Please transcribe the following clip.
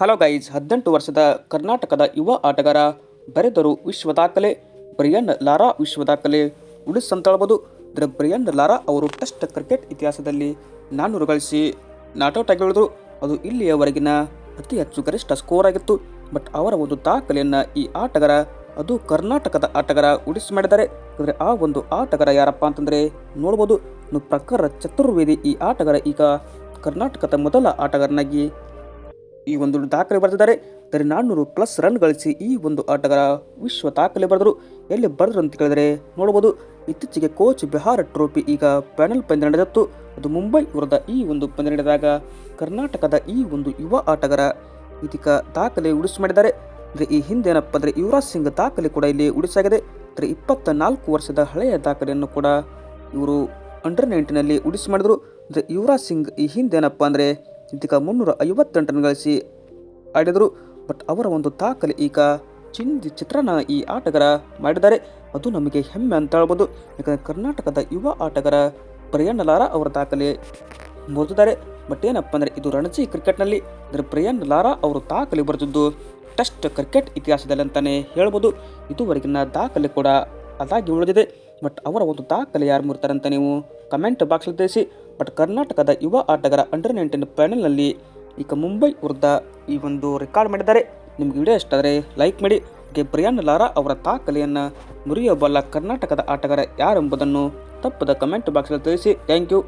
Hello guys, ಹದಿನೆಂಟು ವರ್ಷದ ಕರ್ನಾಟಕದ ಯುವ ಆಟಗಾರ ಬರೆದರು ವಿಶ್ವ ದಾಖಲೆ, ಬ್ರಿಯನ್ ಲಾರಾ ವಿಶ್ವ ದಾಖಲೆ. ಉಳಿಸಂತಳಬಹುದು ಇದರ ಬ್ರಿಯನ್ ಲಾರಾ ಅವರು ಟೆಸ್ಟ್ ಕ್ರಿಕೆಟ್ ಇತಿಹಾಸದಲ್ಲಿ ನಾನ್ನೂರು ಗಳಿಸಿ ನಾಟೌಟ್ ಅದು ಇಲ್ಲಿಯವರೆಗಿನ ಅತಿ ಹೆಚ್ಚು ಗರಿಷ್ಠ ಸ್ಕೋರ್ ಆಗಿತ್ತು. ಬಟ್ ಅವರ ಒಂದು ದಾಖಲೆಯನ್ನು ಈ ಆಟಗಾರ, ಅದು ಕರ್ನಾಟಕದ ಆಟಗಾರ ಉಳಿಸಿ ಮಾಡಿದ್ದಾರೆ. ಅಂದರೆ ಆ ಒಂದು ಆಟಗಾರ ಯಾರಪ್ಪ ಅಂತಂದರೆ ನೋಡ್ಬೋದು. ಇನ್ನು ಪ್ರಖರ ಚತುರ್ವೇದಿ ಈ ಆಟಗಾರ ಈಗ ಕರ್ನಾಟಕದ ಮೊದಲ ಆಟಗಾರನಾಗಿ ಈ ಒಂದು ದಾಖಲೆ ಬರೆದಿದ್ದಾರೆ. ಅಂದರೆ ನಾನ್ನೂರು ಪ್ಲಸ್ ರನ್ ಗಳಿಸಿ ಈ ಒಂದು ಆಟಗಾರ ವಿಶ್ವ ದಾಖಲೆ ಬರೆದರು. ಎಲ್ಲಿ ಬರೆದ್ರು ಅಂತ ಕೇಳಿದರೆ ನೋಡಬಹುದು. ಇತ್ತೀಚೆಗೆ ಕೋಚ್ ಬಿಹಾರ ಟ್ರೋಫಿ ಈಗ ಪ್ಯಾನಲ್ ಪಂದ್ಯ ನಡೆದಿತ್ತು. ಅದು ಮುಂಬೈ ವಿರುದ್ಧ ಈ ಒಂದು ಪಂದ್ಯ ನಡೆದಾಗ ಕರ್ನಾಟಕದ ಈ ಒಂದು ಯುವ ಆಟಗಾರ ಇದೀಗ ದಾಖಲೆ ಉಳಿಸಿ ಮಾಡಿದ್ದಾರೆ. ಅಂದರೆ ಈ ಹಿಂದೆ ಏನಪ್ಪ ಅಂದರೆ ಯುವರಾಜ್ ಸಿಂಗ್ ದಾಖಲೆ ಕೂಡ ಇಲ್ಲಿ ಉಳಿಸಾಗಿದೆ ಅಂದರೆ ಇಪ್ಪತ್ತ ನಾಲ್ಕು ವರ್ಷದ ಹಳೆಯ ದಾಖಲೆಯನ್ನು ಕೂಡ ಇವರು ಅಂಡರ್ ನೈನ್ಟೀನಲ್ಲಿ ಉಳಿಸಿ ಮಾಡಿದರು. ಅಂದರೆ ಯುವರಾಜ್ ಸಿಂಗ್ ಈ ಹಿಂದೆ ಏನಪ್ಪ ಅಂದರೆ ಇದೀಗ ಮುನ್ನೂರ ಐವತ್ತೆಂಟು ರನ್ ಗಳಿಸಿ ಆಡಿದರು. ಬಟ್ ಅವರ ಒಂದು ದಾಖಲೆ ಈಗ ಚಿಂದಿ ಚಿತ್ರನ ಈ ಆಟಗಾರ ಮಾಡಿದ್ದಾರೆ. ಅದು ನಮಗೆ ಹೆಮ್ಮೆ ಅಂತ ಹೇಳ್ಬೋದು. ಯಾಕಂದರೆ ಕರ್ನಾಟಕದ ಯುವ ಆಟಗಾರ ಪ್ರಯಾಣ ಲಾರಾ ಅವರ ದಾಖಲೆ ಮುರಿದಿದ್ದಾರೆ. ಬಟ್ ಏನಪ್ಪ ಅಂದರೆ ಇದು ರಣಜಿ ಕ್ರಿಕೆಟ್ನಲ್ಲಿ. ಅಂದರೆ ಬ್ರಯನ್ ಲಾರಾ ಅವರು ದಾಖಲೆ ಬರೆದಿದ್ದು ಟೆಸ್ಟ್ ಕ್ರಿಕೆಟ್ ಇತಿಹಾಸದಲ್ಲಿ ಅಂತಲೇ ಹೇಳ್ಬೋದು. ಇದುವರೆಗಿನ ದಾಖಲೆ ಕೂಡ ಅದಾಗಿ ಉಳಿದಿದೆ. ಬಟ್ ಅವರ ಒಂದು ದಾಖಲೆ ಯಾರು ಮುರಿತಾರೆ ಅಂತ ನೀವು ಕಮೆಂಟ್ ಬಾಕ್ಸಲ್ಲಿ ತಿಳಿಸಿ. ಬಟ್ ಕರ್ನಾಟಕದ ಯುವ ಆಟಗಾರ ಅಂಡರ್ ನೈನ್ಟೀನ್ ಪ್ಯಾನಲ್ನಲ್ಲಿ ಈಗ ಮುಂಬೈ ವಿರುದ್ಧ ಈ ಒಂದು ರೆಕಾರ್ಡ್ ಮಾಡಿದ್ದಾರೆ. ನಿಮ್ಗೆ ವಿಡಿಯೋ ಇಷ್ಟ ಆದರೆ ಲೈಕ್ ಮಾಡಿ. ಹಾಗೆ ಬ್ರಿಯಾನ್ ಲಾರಾ ಅವರ ತಾಕಲೆಯನ್ನು ಮುರಿಯಬಲ್ಲ ಕರ್ನಾಟಕದ ಆಟಗಾರ ಯಾರೆಂಬುದನ್ನು ತಪ್ಪದ ಕಮೆಂಟ್ ಬಾಕ್ಸಲ್ಲಿ ತಿಳಿಸಿ. Thank you